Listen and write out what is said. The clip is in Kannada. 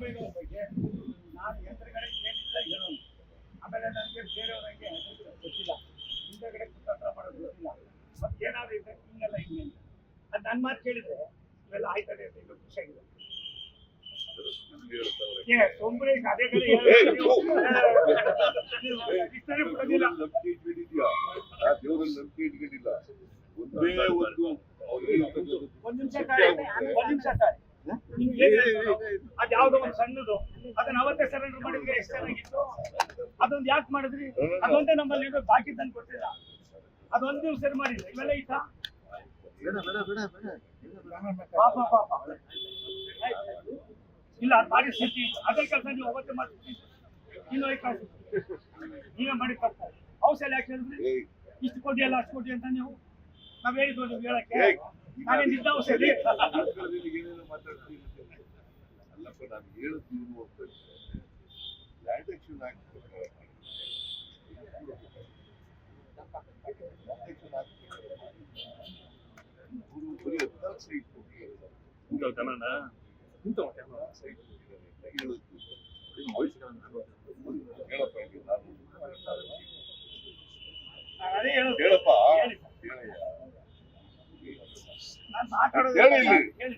ಸಿದ್ದರಾಮಯ್ಯನವ್ರ ಬಗ್ಗೆ ನಾನು ಎದುರುಗಡೆ ಏನಿಲ್ಲ ಹೇಳೋನು ಆಮೇಲೆ ನನಗೆ ಬೇರೆಯವ್ರಂಗೆ ಹೆಸರು ಗೊತ್ತಿಲ್ಲ. ಹಿಂದೆಗಡೆ ಕುತಂತ್ರ ಮಾಡೋದು ಗೊತ್ತಿಲ್ಲ. ಮತ್ತೇನಾದ್ರು ಇದ್ರೆ ಹಿಂಗೆಲ್ಲ ಹಿಂಗೆ ಅದು ನನ್ನ ಮಾತು ಕೇಳಿದ್ರೆ ಇವೆಲ್ಲ ಆಯ್ತದೆ ಅಂತ ಈಗ ಖುಷಿಯಾಗಿದೆ ಏ ಸೊಂಬ್ರೆ ಅದೇ ಕಡೆ ದೇವರಲ್ಲಿ ನಂಬಿಕೆ ಇಟ್ಕೊಂಡಿಲ್ಲ ಒಂದೇ ಒಂದು ಒಂದ್ ನಿಮಿಷ ತಾಳಿ ತಾಳಿ. ಯಾವ್ದೋ ಒಂದ್ ಸಣ್ಣದು. ಅದನ್ನ ಅವತ್ತೇ ಸರೆಂಡರ್ ಮಾಡಿದ್ರೆ ಎಷ್ಟು ಚೆನ್ನಾಗಿತ್ತು. ಅದೊಂದು ಯಾಕೆ ಮಾಡಿದ್ರಿ? ಅದೊಂದೇ ನಮ್ಮಲ್ಲಿ ಇರೋ ಬಾಕಿ ತಂದು ಕೊಟ್ಟಿಲ್ಲ ಅದೊಂದು ನೀವು ಸರಿ ಮಾಡಿಲ್ಲ. ಇವೆಲ್ಲ ಇತ್ತ ಪಾಪ ಪಾಪ. ಇಲ್ಲ ಬಾಡಿ ಸ್ಥಿತಿ. ಅದೇ ಕೆಲಸ ನೀವು ಅವತ್ತೇ ಮಾಡ್ತೀವಿ ಇನ್ನು ಕಾಸು. ನೀವೇ ಮಾಡಿ ತಪ್ಪು ಔಷಧ ಯಾಕೆ ಹೇಳಿದ್ರಿ? ಇಷ್ಟು ಕೋಟಿ ಅಲ್ಲ, ಅಷ್ಟು ಕೊಡಿ ಅಂತ ನೀವು? ನಾವ್ ಹೇಳಿದ್ವಿ ನೀವು ಹೇಳಕ್ಕೆ ಏಯ್. ನಾನೇನ್ ಪ್ರಕಾರ ಮಾಡಿ. ಇವ್ರು ಬರೀ ಹದಿನಾಲ್ಕು ಸೈಟ್ ಕೊಟ್ಟಿದ್ದಾರೆ. ಸೈಟ್ ಕೊಟ್ಟಿದ್ದಾರೆ. ಹೇಳಪ್ಪ ಹೇಳಪ್ಪ ಹೇಳಿ. ಹೇಳಯ್ಯ. ನಾನ್ ಮಾತಾಡೋದು ಹೇಳಿ ಇಲ್ಲಿ. ಹೇಳಿ